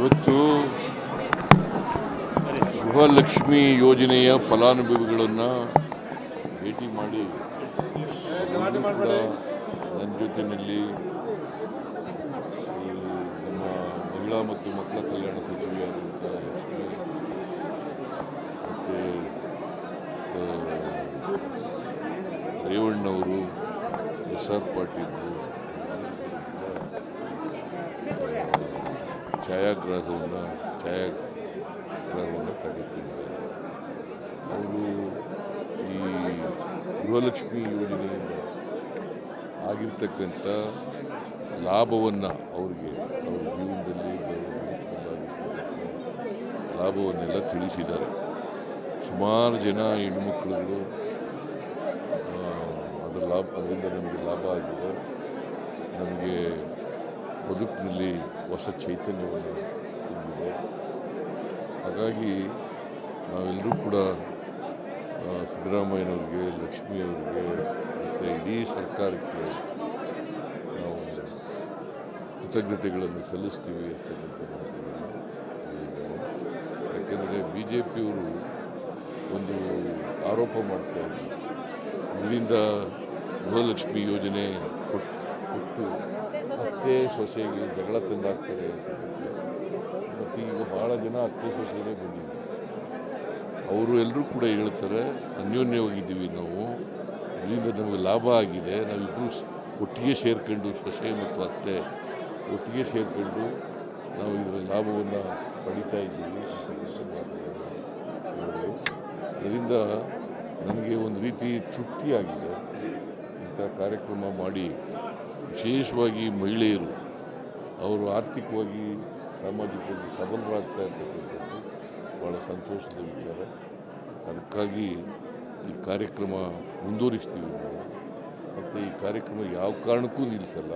ಇವತ್ತು ಗೃಹಲಕ್ಷ್ಮಿ ಯೋಜನೆಯ ಫಲಾನುಭವಿಗಳನ್ನು ಭೇಟಿ ಮಾಡಿ ನನ್ನ ಜೊತೆಯಲ್ಲಿ ನಮ್ಮ ಮಹಿಳಾ ಮತ್ತು ಮಕ್ಕಳ ಕಲ್ಯಾಣ ಸಚಿವೆಯಾದಂಥ ಲಕ್ಷ್ಮಿ ಮತ್ತು ರೇವಣ್ಣವರು ಎಸ್ ಆರ್ ಪಾಟೀಲ್ ಛಾಯಾಗ್ರಾಹವನ್ನು ಛಾಯಾಗ್ರಹವನ್ನು ತೆಗೆದುಕೊಂಡಿದ್ದಾರೆ ಅವರು ಈ ಗೃಹಲಕ್ಷ್ಮಿ ಯೋಜನೆಯಿಂದ ಆಗಿರ್ತಕ್ಕಂಥ ಲಾಭವನ್ನು ಅವರಿಗೆ, ಅವ್ರ ಜೀವನದಲ್ಲಿ ಲಾಭವನ್ನೆಲ್ಲ ತಿಳಿಸಿದ್ದಾರೆ. ಸುಮಾರು ಜನ ಹೆಣ್ಮಕ್ಳುಗಳು ಅದರ ಲಾಭ, ಅದರಿಂದ ನಮಗೆ ಲಾಭ ಆಗಿದೆ. ನಮಗೆ ಬದುಕಿನಲ್ಲಿ ಹೊಸ ಚೈತನ್ಯವನ್ನು ತುಂಬಿದೆ. ಹಾಗಾಗಿ ನಾವೆಲ್ಲರೂ ಕೂಡ ಸಿದ್ದರಾಮಯ್ಯನವ್ರಿಗೆ, ಲಕ್ಷ್ಮಿಯವರಿಗೆ, ಮತ್ತು ಇಡೀ ಸರ್ಕಾರಕ್ಕೆ ನಾವು ಕೃತಜ್ಞತೆಗಳನ್ನು ಸಲ್ಲಿಸ್ತೀವಿ ಅಂತಕ್ಕಂಥ ಮಾತುಗಳನ್ನು ಹೇಳಿದ್ದಾರೆ ಯಾಕೆಂದರೆ ಬಿ ಜೆ ಪಿಯವರು ಒಂದು ಆರೋಪ ಮಾಡ್ತಾ ಇದ್ದಾರೆ. ಇದರಿಂದ ಗೃಹಲಕ್ಷ್ಮಿ ಯೋಜನೆ ಕೊಟ್ಟು ಅತ್ತೆ ಸೊಸೆಗೆ ಜಗಳ ತಂದಾಗ್ತಾರೆ ಮತ್ತು ಈಗ ಭಾಳ ಜನ ಅತ್ತೆ ಸೊಸೆಗೆ ಬಂದಿದ್ದಾರೆ. ಅವರು ಎಲ್ಲರೂ ಕೂಡ ಹೇಳ್ತಾರೆ, ಅನ್ಯೋನ್ಯವಾಗಿದ್ದೀವಿ ನಾವು. ಇದರಿಂದ ನಮಗೆ ಲಾಭ ಆಗಿದೆ. ನಾವಿಬ್ಬರು ಒಟ್ಟಿಗೆ ಸೇರ್ಕೊಂಡು ಸೊಸೆ ಮತ್ತು ಅತ್ತೆ, ಒಟ್ಟಿಗೆ ಸೇರ್ಕೊಂಡು ನಾವು ಇದರ ಲಾಭವನ್ನು ಪಡಿತಾ ಇದ್ದೀವಿ ಮಾತುಗಳನ್ನು ಹೇಳಿದ್ರು ಅದರಿಂದ ನನಗೆ ಒಂದು ರೀತಿ ತೃಪ್ತಿಯಾಗಿದೆ ಇಂಥ ಕಾರ್ಯಕ್ರಮ ಮಾಡಿ ವಿಶೇಷವಾಗಿ ಮಹಿಳೆಯರು ಅವರು ಆರ್ಥಿಕವಾಗಿ ಸಾಮಾಜಿಕವಾಗಿ ಸಬಲರಾಗ್ತಾ ಇರ್ತಕ್ಕಂಥದ್ದು ಭಾಳ ಸಂತೋಷದ ವಿಚಾರ. ಅದಕ್ಕಾಗಿ ಈ ಕಾರ್ಯಕ್ರಮ ಮುಂದುವರಿಸ್ತೀವಿ ನಾವು. ಮತ್ತು ಈ ಕಾರ್ಯಕ್ರಮ ಯಾವ ಕಾರಣಕ್ಕೂ ನಿಲ್ಲಿಸಲ್ಲ.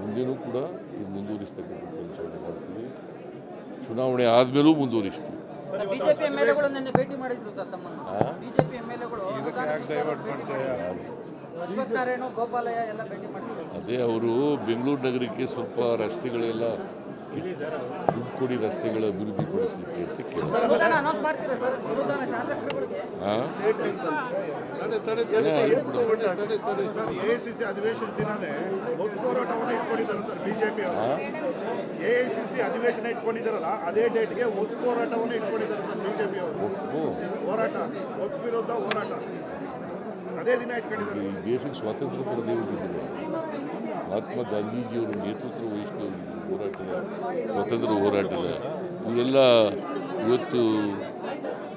ಮುಂದೆನೂ ಕೂಡ ಇದು ಮುಂದುವರಿಸ್ತಕ್ಕಂಥ ಕೆಲಸವನ್ನು ಮಾಡ್ತೀವಿ. ಚುನಾವಣೆ ಆದಮೇಲೂ ಮುಂದುವರಿಸ್ತೀವಿ. ಸರ್ ಬಿಜೆಪಿ ಎಂ ಎಲ್ ಎಗಳು ನಿನ್ನೆ ಭೇಟಿ ಮಾಡಿದ್ರು ಅದೇ ಅವರು ಬೆಂಗಳೂರು ನಗರಕ್ಕೆ ಸ್ವಲ್ಪ ರಸ್ತೆಗಳೆಲ್ಲ ದುಡ್ಡು ಕೊಡಿ ರಸ್ತೆಗಳ ಅಭಿವೃದ್ಧಿ ಪಡಿಸಲಿಕ್ಕೆ ಅಂತ ಎಐಸಿಸಿ ಅಧಿವೇಶನ ದಿನಾನೇ ಒತ್ತು ಹೋರಾಟವನ್ನು ಇಟ್ಕೊಂಡಿದ್ದಾರೆ ಸರ್ ಬಿಜೆಪಿ ಅವರು. ಎಐಸಿಸಿ ಅಧಿವೇಶನ ಇಟ್ಕೊಂಡಿದ್ದಾರಲ್ಲ ಅದೇ ಡೇಟ್ಗೆ ಒತ್ತು ಹೋರಾಟವನ್ನು ಇಟ್ಕೊಂಡಿದ್ದಾರೆ ಸರ್ ಬಿಜೆಪಿ ಅವರು. ಹೋರಾಟ ಒತ್ತು ವಿರುದ್ಧ ಈ ದೇಶಕ್ಕೆ ಸ್ವಾತಂತ್ರ್ಯ ಪಡೆದೇ ಹೋಗಿದ್ದರು ಮಹಾತ್ಮ ಗಾಂಧೀಜಿಯವರು ನೇತೃತ್ವ ವಹಿಸಿದ ಹೋರಾಟದ ಸ್ವಾತಂತ್ರ್ಯ ಹೋರಾಟದ ಇವರೆಲ್ಲ ಇವತ್ತು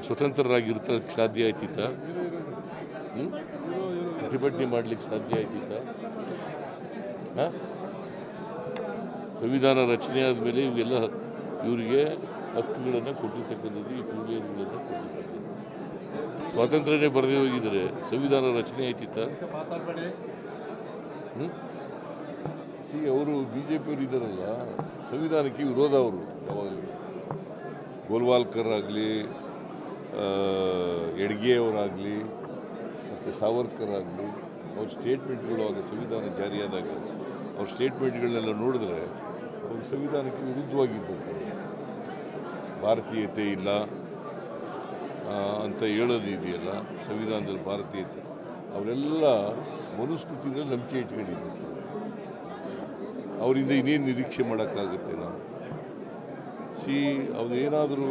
ಸ್ವತಂತ್ರರಾಗಿರ್ತಕ್ಕೆ ಸಾಧ್ಯ ಆಯ್ತಿತ್ತ? ಪ್ರತಿಭಟನೆ ಮಾಡಲಿಕ್ಕೆ ಸಾಧ್ಯ ಆಯ್ತಿತ್ತ? ಹಾಂ? ಸಂವಿಧಾನ ರಚನೆ ಆದಮೇಲೆ ಇವೆಲ್ಲ ಇವರಿಗೆ ಹಕ್ಕುಗಳನ್ನು ಕೊಟ್ಟಿರ್ತಕ್ಕಂಥದ್ದು ಈ ಕೊಟ್ಟಿರ್ತಕ್ಕಂಥದ್ದು. ಸ್ವಾತಂತ್ರ್ಯನೇ ಬರೆದೇ ಹೋಗಿದ್ದಾರೆ ಸಂವಿಧಾನ ರಚನೆ ಆಯ್ತಿತ್ತ? ಸಿ, ಅವರು ಬಿ ಜೆ ಪಿಯವರು ಇದ್ದಾರಲ್ಲ, ಸಂವಿಧಾನಕ್ಕೆ ವಿರೋಧ ಅವರು ಯಾವಾಗಲೂ. ಗೋಲ್ವಾಲ್ಕರ್ ಆಗಲಿ ಎಡ್ಗೆಯವರಾಗಲಿ, ಮತ್ತು ಸಾವರ್ಕರ್ ಆಗಲಿ, ಅವ್ರ ಸ್ಟೇಟ್ಮೆಂಟ್ಗಳು ಆಗ ಸಂವಿಧಾನ ಜಾರಿಯಾದಾಗ, ಅವ್ರ ಸ್ಟೇಟ್ಮೆಂಟ್ಗಳನ್ನೆಲ್ಲ ನೋಡಿದ್ರೆ, ಅವರು ಸಂವಿಧಾನಕ್ಕೆ ವಿರುದ್ಧವಾಗಿದ್ದಂತೆ ಭಾರತೀಯತೆ ಇಲ್ಲ. ಅಂತ ಹೇಳೋದು ಇದೆಯಲ್ಲ, ಸಂವಿಧಾನದಲ್ಲಿ ಭಾರತೀಯತೆ ಅವರೆಲ್ಲ ಮನುಸ್ಮೃತಿಯಿಂದ ನಂಬಿಕೆ ಇಟ್ಕೊಂಡಿದ್ದರು ಅವರಿಂದ ಇನ್ನೇನು ನಿರೀಕ್ಷೆ ಮಾಡೋಕ್ಕಾಗುತ್ತೆ ನಾವು? ಸಿ ಅದೇನಾದ್ರೂ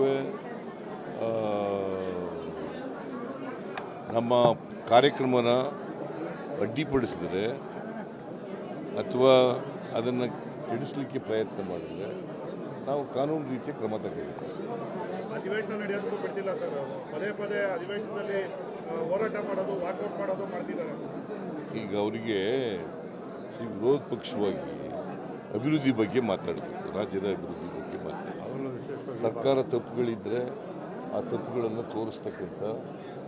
ನಮ್ಮ ಕಾರ್ಯಕ್ರಮನ ಅಡ್ಡಿಪಡಿಸಿದ್ರೆ ಅಥವಾ ಅದನ್ನು ಕೆಡಿಸಲಿಕ್ಕೆ ಪ್ರಯತ್ನ ಮಾಡಿದ್ರೆ ನಾವು ಕಾನೂನು ರೀತಿಯ ಕ್ರಮ ತಗೋಬೇಕು ಅಧಿವೇಶನ ನಡೆಯೋದಕ್ಕೂ ಬಿಡ್ತಿಲ್ಲ ಸರ್ ಪದೇ ಪದೇ ಅಧಿವೇಶನದಲ್ಲಿ ಹೋರಾಟ ಮಾಡೋದು, ವಾಕೌಟ್ ಮಾಡೋದು ಮಾಡ್ತಿದ್ದಾರೆ. ಈಗ ಅವರಿಗೆ ಸಿ, ವಿರೋಧ ಪಕ್ಷವಾಗಿ ಅಭಿವೃದ್ಧಿ ಬಗ್ಗೆ ಮಾತಾಡಬೇಕು, ರಾಜ್ಯದ ಅಭಿವೃದ್ಧಿ ಬಗ್ಗೆ ಮಾತಾಡಬೇಕು. ಸರ್ಕಾರ ತಪ್ಪುಗಳಿದ್ದರೆ ಆ ತಪ್ಪುಗಳನ್ನು ತೋರಿಸ್ತಕ್ಕಂಥ,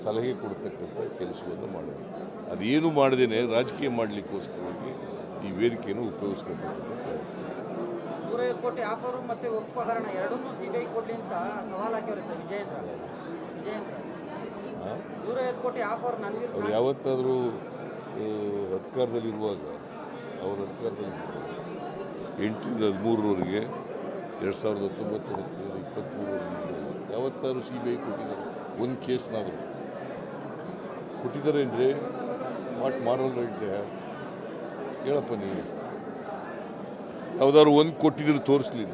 ಸಲಹೆ ಕೊಡ್ತಕ್ಕಂಥ ಕೆಲಸವನ್ನು ಮಾಡಬೇಕು. ಅದೇನು ಮಾಡದೇನೆ ರಾಜಕೀಯ ಮಾಡಲಿಕ್ಕೋಸ್ಕರವಾಗಿ ಈ ವೇದಿಕೆಯನ್ನು ಉಪಯೋಗಿಸ್ಕೊಳ್ತಕ್ಕಂಥ ಕೋಟಿ ಆಫರು ಮತ್ತೆ ಉಪಕರಣ ಎರಡನ್ನೂ ಐ ಕೊಡ್ಲಿ ಅಂತ ಸವಾಲ್ ಹಾಕ್ಯವ್ರೆ ಸರ್ ವಿಜಯೇಂದ್ರ. ವಿಜಯೇಂದ್ರ. ನೂರೈವತ್ತು ಕೋಟಿ ಆಫರ್ ನನಗೆ ಅವ್ರು ಯಾವತ್ತಾದರೂ ಅಧಿಕಾರದಲ್ಲಿರುವಾಗ ಅವ್ರ ಅಧಿಕಾರದಲ್ಲಿ ಎಂಟರಿಂದ ಹದಿಮೂರರವರೆಗೆ ಎರಡು ಸಾವಿರದ ಹತ್ತೊಂಬತ್ತು ಹತ್ತರಿಂದ ಇಪ್ಪತ್ತ್ಮೂರು ಯಾವತ್ತಾದರೂ ಸಿ ಬಿ ಐ ಕೊಟ್ಟಿದ್ದಾರೆ, ಒಂದು ಕೇಸ್ನಾದರೂ. ಕೊಟ್ಟಿದ್ದಾರೆ ಅಂದರೆ ವಾಟ್ ಮಾರಲ್ ರೈಟ್ ಹೇಳಪ್ಪ ನೀವು ಯಾವ್ದಾದ್ರು ಒಂದು ಕೊಟ್ಟಿದ್ರು ತೋರಿಸ್ಲಿ